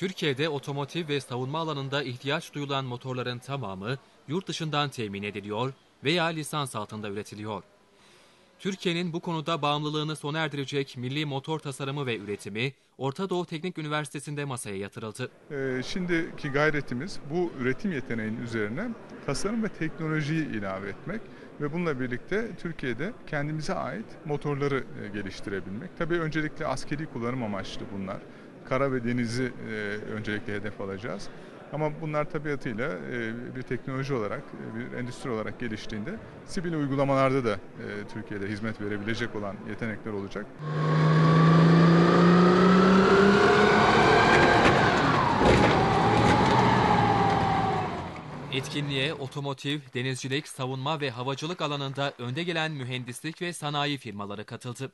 Türkiye'de otomotiv ve savunma alanında ihtiyaç duyulan motorların tamamı yurt dışından temin ediliyor veya lisans altında üretiliyor. Türkiye'nin bu konuda bağımlılığını sona erdirecek milli motor tasarımı ve üretimi Orta Doğu Teknik Üniversitesi'nde masaya yatırıldı. Ee, Şimdiki gayretimiz bu üretim yeteneğinin üzerine tasarım ve teknolojiyi ilave etmek ve bununla birlikte Türkiye'de kendimize ait motorları e, geliştirebilmek. Tabii öncelikle askeri kullanım amaçlı bunlar. Kara ve denizi e, öncelikle hedef alacağız. Ama bunlar tabiatıyla e, bir teknoloji olarak, e, bir endüstri olarak geliştiğinde sivil uygulamalarda da e, Türkiye'de hizmet verebilecek olan yetenekler olacak. Etkinliğe otomotiv, denizcilik, savunma ve havacılık alanında önde gelen mühendislik ve sanayi firmaları katıldı.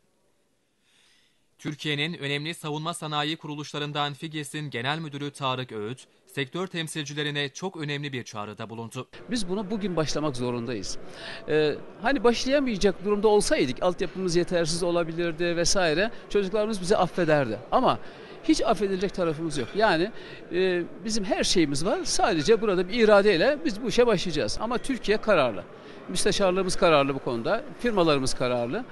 Türkiye'nin önemli savunma sanayi kuruluşlarından FİGES'in genel müdürü Tarık Öğüt, sektör temsilcilerine çok önemli bir çağrıda bulundu. Biz buna bugün başlamak zorundayız. Ee, hani başlayamayacak durumda olsaydık, altyapımız yetersiz olabilirdi vesaire, çocuklarımız bizi affederdi. Ama hiç affedilecek tarafımız yok. Yani e, bizim her şeyimiz var. Sadece burada bir iradeyle biz bu işe başlayacağız. Ama Türkiye kararlı. Müsteşarlığımız kararlı bu konuda. Firmalarımız kararlı.